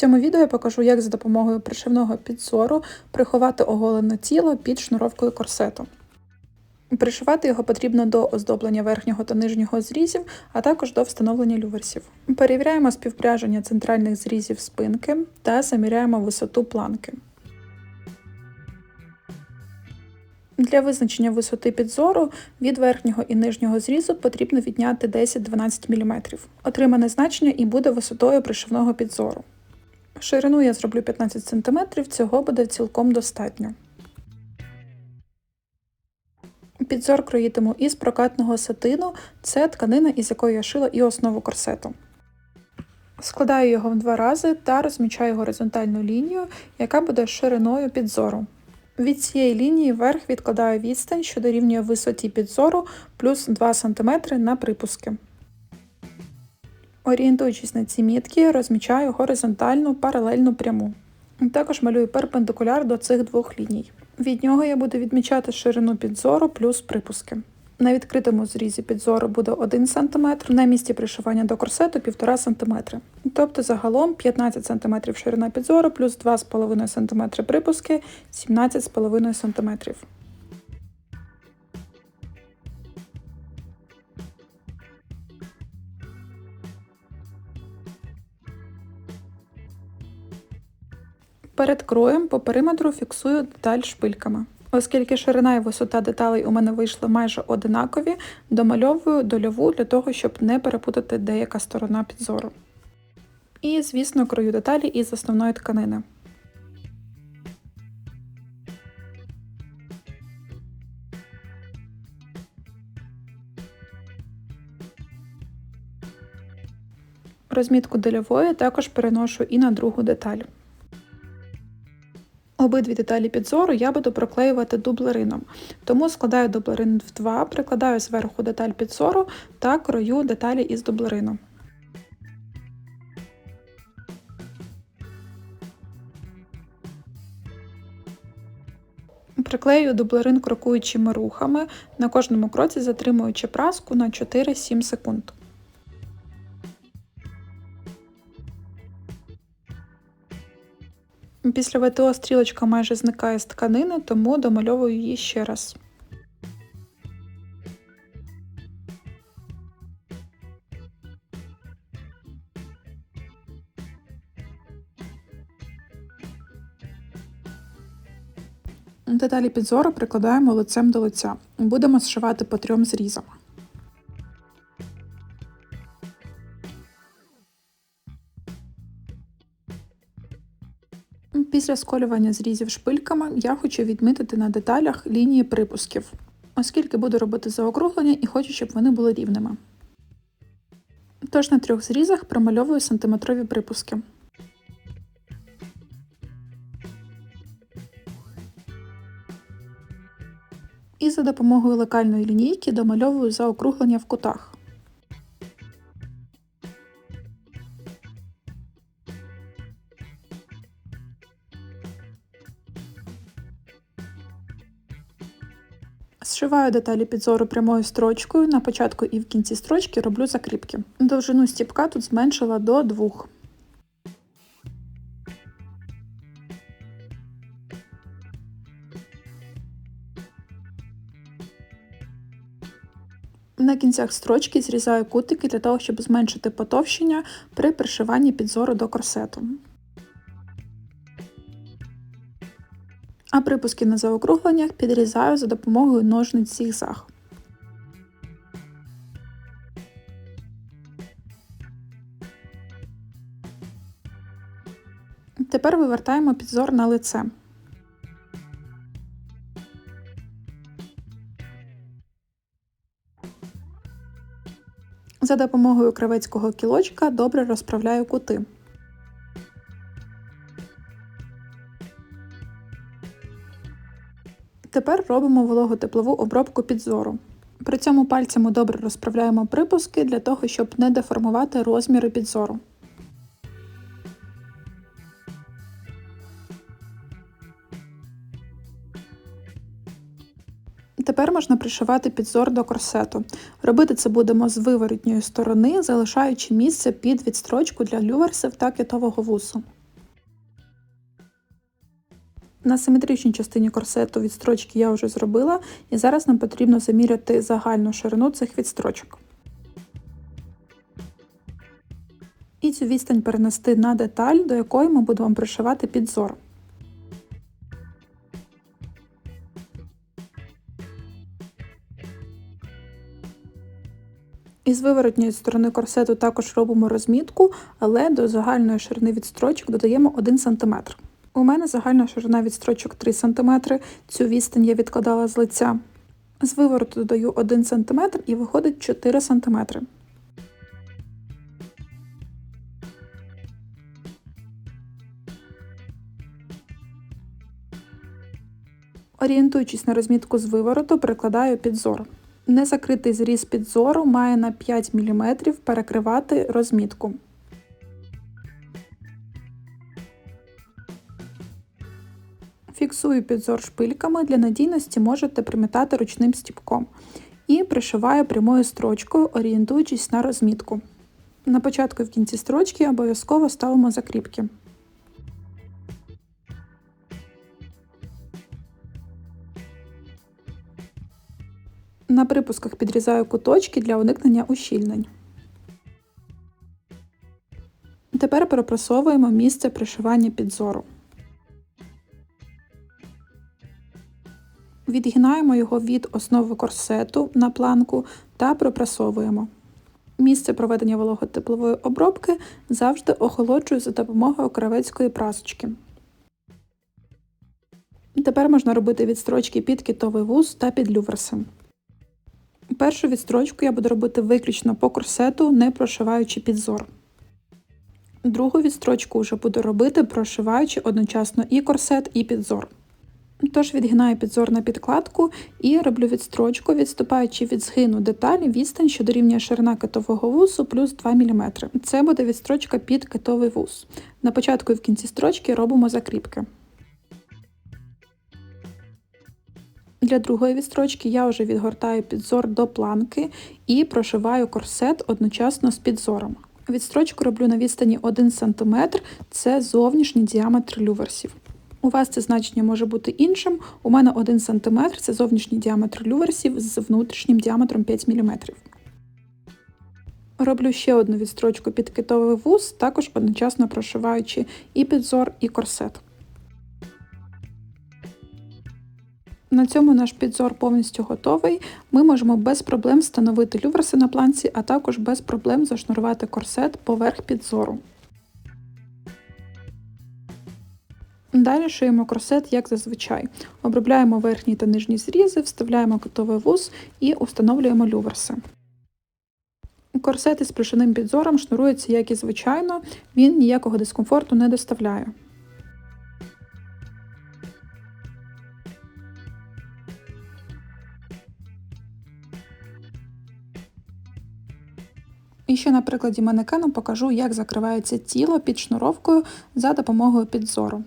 цьому відео я покажу, як за допомогою пришивного підзору приховати оголене тіло під шнуровкою корсету. Пришивати його потрібно до оздоблення верхнього та нижнього зрізів, а також до встановлення люверсів. Перевіряємо співпряження центральних зрізів спинки та заміряємо висоту планки. Для визначення висоти підзору від верхнього і нижнього зрізу потрібно відняти 10-12 мм. Отримане значення і буде висотою пришивного підзору. Ширину я зроблю 15 см, цього буде цілком достатньо. Підзор кроїтиму із прокатного сатину, це тканина, із якої я шила і основу корсету. Складаю його в два рази та розмічаю горизонтальну лінію, яка буде шириною підзору. Від цієї лінії вверх відкладаю відстань, що дорівнює висоті підзору плюс 2 см на припуски. Орієнтуючись на ці мітки, розмічаю горизонтальну паралельну пряму. Також малюю перпендикуляр до цих двох ліній. Від нього я буду відмічати ширину підзору плюс припуски. На відкритому зрізі підзору буде 1 см, на місці пришивання до корсету 1,5 см. Тобто загалом 15 см ширина підзору плюс 2,5 см припуски 17,5 см. Перед кроєм по периметру фіксую деталь шпильками. Оскільки ширина і висота деталей у мене вийшли майже одинакові, домальовую дольову для того, щоб не перепутати деяка сторона підзору. І, звісно, крою деталі із основної тканини. Розмітку дольової також переношу і на другу деталь. Обидві деталі підзору я буду проклеювати дублерином, тому складаю дублерин в два, прикладаю зверху деталь підзору та крою деталі із дублерину. Приклею дублерин крокуючими рухами, на кожному кроці затримуючи праску на 4-7 секунд. Після ВТО стрілочка майже зникає з тканини, тому домальовую її ще раз. Деталі підзору прикладаємо лицем до лиця. Будемо зшивати по трьом зрізам. Після сколювання зрізів шпильками я хочу відмітити на деталях лінії припусків, оскільки буду робити заокруглення і хочу, щоб вони були рівними. Тож на трьох зрізах промальовую сантиметрові припуски. І за допомогою лекальної лінійки домальовую заокруглення в кутах. Зшиваю деталі підзору прямою строчкою. На початку і в кінці строчки роблю закріпки. Довжину стіпка тут зменшила до 2. На кінцях строчки зрізаю кутики для того, щоб зменшити потовщення при пришиванні підзору до корсету. А припуски на заокругленнях підрізаю за допомогою ножниць зігзаг. Тепер вивертаємо підзор на лице. За допомогою кравецького кілочка добре розправляю кути. Тепер робимо вологотеплову обробку підзору. При цьому пальцями добре розправляємо припуски для того, щоб не деформувати розміри підзору. Тепер можна пришивати підзор до корсету. Робити це будемо з виворотньої сторони, залишаючи місце під відстрочку для люверсів та китового вусу. На симетричній частині корсету відстрочки я вже зробила, і зараз нам потрібно заміряти загальну ширину цих відстрочок. І цю відстань перенести на деталь, до якої ми будемо пришивати підзор. Із виворотньої сторони корсету також робимо розмітку, але до загальної ширини відстрочок додаємо 1 см. У мене загальна ширина відстрочок 3 см, цю відстань я відкладала з лиця. З вивороту додаю 1 см і виходить 4 см. Орієнтуючись на розмітку з вивороту, перекладаю підзор. Незакритий зріз підзору має на 5 мм перекривати розмітку. Фіксую підзор шпильками, для надійності можете примітати ручним стіпком. І пришиваю прямою строчкою, орієнтуючись на розмітку. На початку і в кінці строчки обов'язково ставимо закріпки. На припусках підрізаю куточки для уникнення ущільнень. Тепер перепрасовуємо місце пришивання підзору. Відгинаємо його від основи корсету на планку та пропрасовуємо. Місце проведення вологотеплової обробки завжди охолоджую за допомогою кравецької прасочки. Тепер можна робити відстрочки під китовий вуз та під люверси. Першу відстрочку я буду робити виключно по корсету, не прошиваючи підзор. Другу відстрочку вже буду робити, прошиваючи одночасно і корсет, і підзор. Тож відгинаю підзор на підкладку і роблю відстрочку, відступаючи від згину деталі відстань, що дорівнює ширина китового вусу плюс 2 мм. Це буде відстрочка під китовий вус. На початку і в кінці строчки робимо закріпки. Для другої відстрочки я вже відгортаю підзор до планки і прошиваю корсет одночасно з підзором. Відстрочку роблю на відстані 1 см, це зовнішній діаметр люверсів. У вас це значення може бути іншим. У мене 1 см це зовнішній діаметр люверсів з внутрішнім діаметром 5 мм. Роблю ще одну відстрочку під китовий вуз, також одночасно прошиваючи і підзор, і корсет. На цьому наш підзор повністю готовий. Ми можемо без проблем встановити люверси на планці, а також без проблем зашнурувати корсет поверх підзору. Далі шиємо корсет, як зазвичай. Обробляємо верхні та нижні зрізи, вставляємо котовий вуз і установлюємо люверси. Корсет із плюшиним підзором шнурується, як і звичайно, він ніякого дискомфорту не доставляє. І ще на прикладі манекену покажу, як закривається тіло під шнуровкою за допомогою підзору.